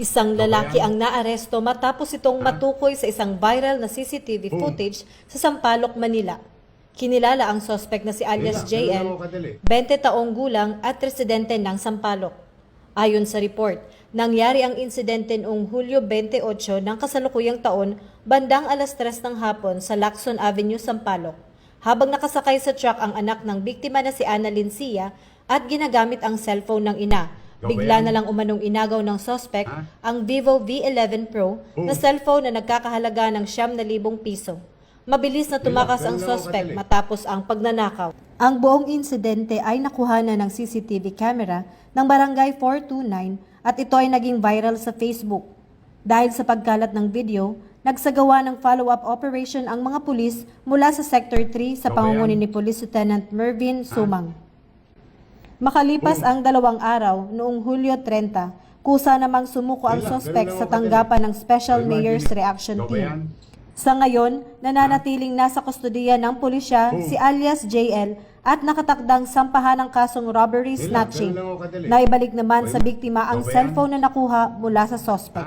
Isang lalaki ang naaresto matapos itong matukoy sa isang viral na CCTV footage sa Sampaloc, Manila. Kinilala ang sospek na si alias JL, 20 taong gulang at residente ng Sampaloc. Ayon sa report, nangyari ang insidente noong Hulyo 28 ng kasalukuyang taon bandang alas 3 ng hapon sa Lacson Avenue, Sampaloc. Habang nakasakay sa truck ang anak ng biktima na si Ana Lincia at ginagamit ang cellphone ng ina, bigla na lang umanong inagaw ng sospek ang Vivo V11 Pro na cellphone na nagkakahalaga ng 7,000 piso. Mabilis na tumakas ang sospek matapos ang pagnanakaw. Ang buong insidente ay nakuha na ng CCTV camera ng Barangay 429 at ito ay naging viral sa Facebook. Dahil sa pagkalat ng video, nagsagawa ng follow-up operation ang mga pulis mula sa Sector 3 sa pangunguni ni Police Lieutenant Mervin Sumang. Makalipas ang dalawang araw noong Hulyo 30, kusa namang sumuko ang sospek sa tanggapan ng Special Mayor's Reaction Team. Sa ngayon, nananatiling nasa kustodiya ng pulisya si alias JL at nakatakdang sampahan ng kasong robbery snatching. Naibalik naman sa biktima ang cellphone na nakuha mula sa sospek.